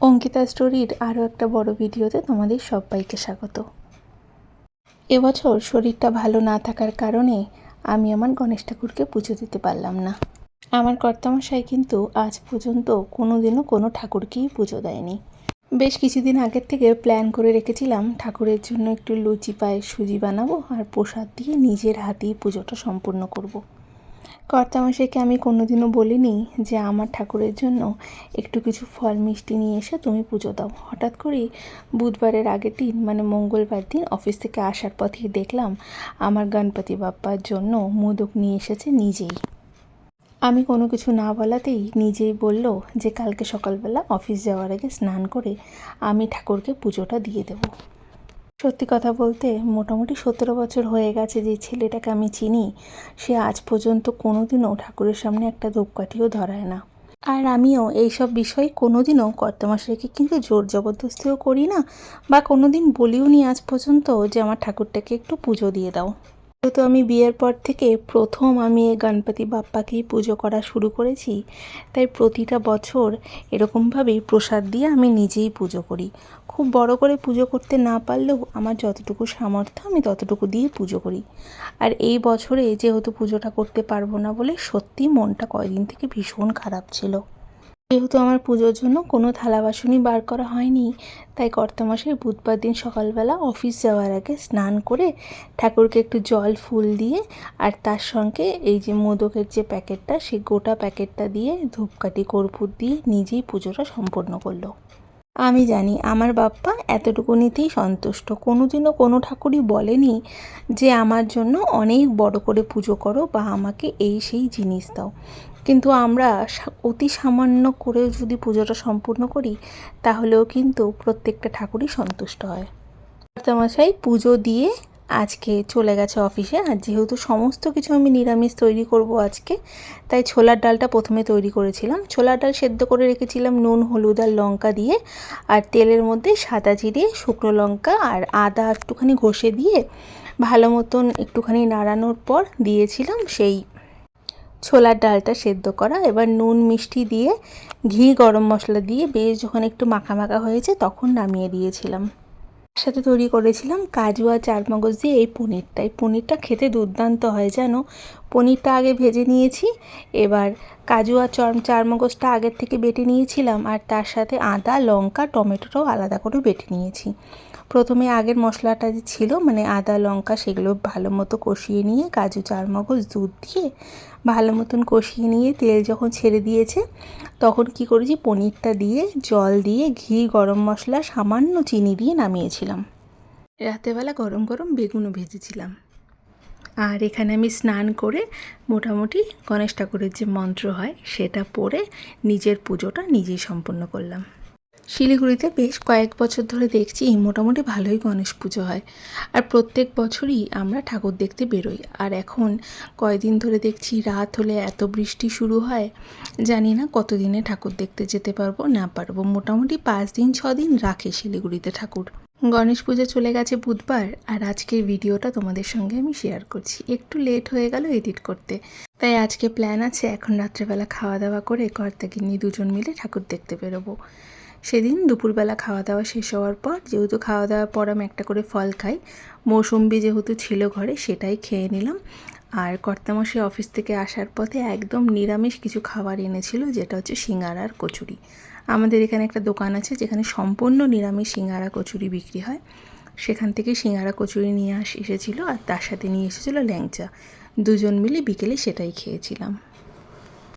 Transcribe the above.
অঙ্কিতা স্টোরির আরও একটা বড় ভিডিওতে তোমাদের সবাইকে স্বাগত। এবছর শরীরটা ভালো না থাকার কারণে আমি আমার গণেশ ঠাকুরকে পুজো দিতে পারলাম না। আমার কর্তামশাই কিন্তু আজ পর্যন্ত কোনো দিনও কোনো ঠাকুরকেই পুজো দেয়নি। বেশ কিছুদিন আগের থেকে প্ল্যান করে রেখেছিলাম ঠাকুরের জন্য একটু লুচি পায়ে সুজি বানাবো আর প্রসাদ দিয়ে নিজের হাতেই পুজোটা সম্পূর্ণ করব। কর্তামশাইকে আমি কোনোদিনও বলিনি যে আমার ঠাকুরের জন্য একটু কিছু ফল মিষ্টি নিয়ে এসে তুমি পুজো দাও। হঠাৎ করেই বুধবারের আগের দিন মানে মঙ্গলবার দিন, অফিস থেকে আসার পথে দেখলাম আমার গণপতি বাপ্পার জন্য মোদক নিয়ে এসেছে নিজেই। আমি কোনো কিছু না বলাতেই নিজেই বলল যে কালকে সকালবেলা অফিস যাওয়ার আগে স্নান করে আমি ঠাকুরকে পুজোটা দিয়ে দেব। সত্যি কথা বলতে মোটামুটি সতেরো বছর হয়ে গেছে যে ছেলেটাকে আমি চিনি, সে আজ পর্যন্ত কোনোদিনও ঠাকুরের সামনে একটা ধূপকাঠিও ধরায় না। আর আমিও এইসব বিষয়ে কোনোদিনও কর্তামশাইকে কিন্তু জোর জবরদস্তিও করি না, বা কোনোদিন বলিও নি আজ পর্যন্ত যে আমার ঠাকুরটাকে একটু পুজো দিয়ে দাও। যেহেতু আমি বিয়ের পর থেকে প্রথম আমি এই গণপতি বাপ্পাকেই পুজো করা শুরু করেছি, তাই প্রতিটা বছর এরকমভাবেই প্রসাদ দিয়ে আমি নিজেই পুজো করি। খুব বড় করে পুজো করতে না পারলেও আমার যতটুকু সামর্থ্য আমি ততটুকু দিয়ে পুজো করি। আর এই বছরে যেহেতু পুজোটা করতে পারব না বলে সত্যি মনটা কয়দিন থেকে ভীষণ খারাপ ছিল। যেহেতু আমার পুজোর জন্য কোনো থালা বাসনই বার করা হয়নি, তাই কর্তামশাই বুধবার দিন সকালবেলা অফিস যাওয়ার আগে স্নান করে ঠাকুরকে একটু জল, ফুল দিয়ে আর তার সঙ্গে এই যে মোদকের যে প্যাকেটটা, সেই গোটা প্যাকেটটা দিয়ে ধূপকাঠি, কর্পূর দিয়ে নিজেই পুজোটা সম্পন্ন করল। আমি জানি আমার বাপ্পা এতটুকুনিতেই সন্তুষ্ট। কোনোদিনও কোনো ঠাকুরই বলেনি যে আমার জন্য অনেক বড় করে পুজো করো বা আমাকে এই সেই জিনিস দাও। কিন্তু আমরা অতি সামান্য করেও যদি পুজোটা সম্পূর্ণ করি, তাহলেও কিন্তু প্রত্যেকটা ঠাকুরই সন্তুষ্ট হয়। কর্তামশাই, পুজো দিয়ে আজকে চলে গেছে অফিসে, আর যেহেতু সমস্ত কিছু আমি নিরামিষ তৈরি করব আজকে, তাই ছোলার ডালটা প্রথমে তৈরি করেছিলাম। ছোলার ডাল সেদ্ধ করে রেখেছিলাম নুন, হলুদ আর লঙ্কা দিয়ে, আর তেলের মধ্যে সাদা জিরে, শুকনো লঙ্কা আর আদা একটুখানি ঘষে দিয়ে ভালো মতন একটুখানি নাড়ানোর পর দিয়েছিলাম সেই ছোলার ডালটা সেদ্ধ করা। এবার নুন, মিষ্টি দিয়ে ঘি, গরম মশলা দিয়ে, বেশ যখন একটু মাখা মাখা হয়েছে তখন নামিয়ে দিয়েছিলাম। সাথে তৈরি করেছিলাম কাজু আর চারমগজ দিয়ে এই পনিরটা। এই পনিরটা খেতে দুর্দান্ত হয়, জানো? পনিরটা আগে ভেজে নিয়েছি, এবার কাজু আর চর, চারমগজটা আগের থেকে বেটে নিয়েছিলাম, আর তার সাথে আদা, লঙ্কা, টমেটোটাও আলাদা করে বেটে নিয়েছি। প্রথমে আগের মশলাটা যে ছিল মানে আদা, লঙ্কা, সেগুলো ভালো মতো কষিয়ে নিয়ে কাজু, চারমগজ, দুধ দিয়ে ভালো মতন কষিয়ে নিয়ে তেল যখন ছেড়ে দিয়েছে, তখন কি করেছি, পনিরটা দিয়ে জল দিয়ে ঘি, গরম মশলা, সামান্য চিনি দিয়ে নামিয়েছিলাম। রাতেবেলা গরম গরম বেগুনও ভেজেছিলাম। আর এখানে আমি স্নান করে মোটামুটি গণেশ ঠাকুরের যে মন্ত্র হয়, সেটা পড়ে নিজের পুজোটা নিজেই সম্পন্ন করলাম। শিলিগুড়িতে বেশ কয়েক বছর ধরে দেখছি মোটামুটি ভালোই গণেশ পুজো হয়। আর প্রত্যেক বছরই আমরা ঠাকুর দেখতে বেরোই। আর এখন কয়দিন ধরে দেখছি রাত হলে এত বৃষ্টি শুরু হয়, জানি না কতদিনে ঠাকুর দেখতে যেতে পারব, না পারব। মোটামুটি পাঁচ দিন, ছ দিন রাখে শিলিগুড়িতে ঠাকুর। গণেশ পুজো চলে গেছে বুধবার, আর আজকের ভিডিওটা তোমাদের সঙ্গে আমি শেয়ার করছি। একটু লেট হয়ে গেল এডিট করতে। তাই আজকে প্ল্যান আছে এখন রাত্রেবেলা খাওয়া দাওয়া করে কর্তাগিন্নি দুজন মিলে ঠাকুর দেখতে বেরোবো। সেদিন দুপুরবেলা খাওয়া দাওয়া শেষ হওয়ার পর যেহেতু খাওয়া দাওয়ার পর আমি একটা করে ফল খাই, মৌসুম্বি যেহেতু ছিল ঘরে সেটাই খেয়ে নিলাম। আর কর্তামশাই অফিস থেকে আসার পথে একদম নিরামিষ কিছু খাবার এনেছিল, যেটা হচ্ছে সিঙ্গারা আর কচুরি। আমাদের এখানে একটা দোকান আছে যেখানে সম্পূর্ণ নিরামিষ সিঙ্গারা কচুরি বিক্রি হয়। সেখান থেকে সিঙ্গারা কচুরি নিয়ে আস, এসেছিল আর তার সাথে নিয়ে এসেছিল ল্যাংচা। দুজন মিলে বিকেলে সেটাই খেয়েছিলাম।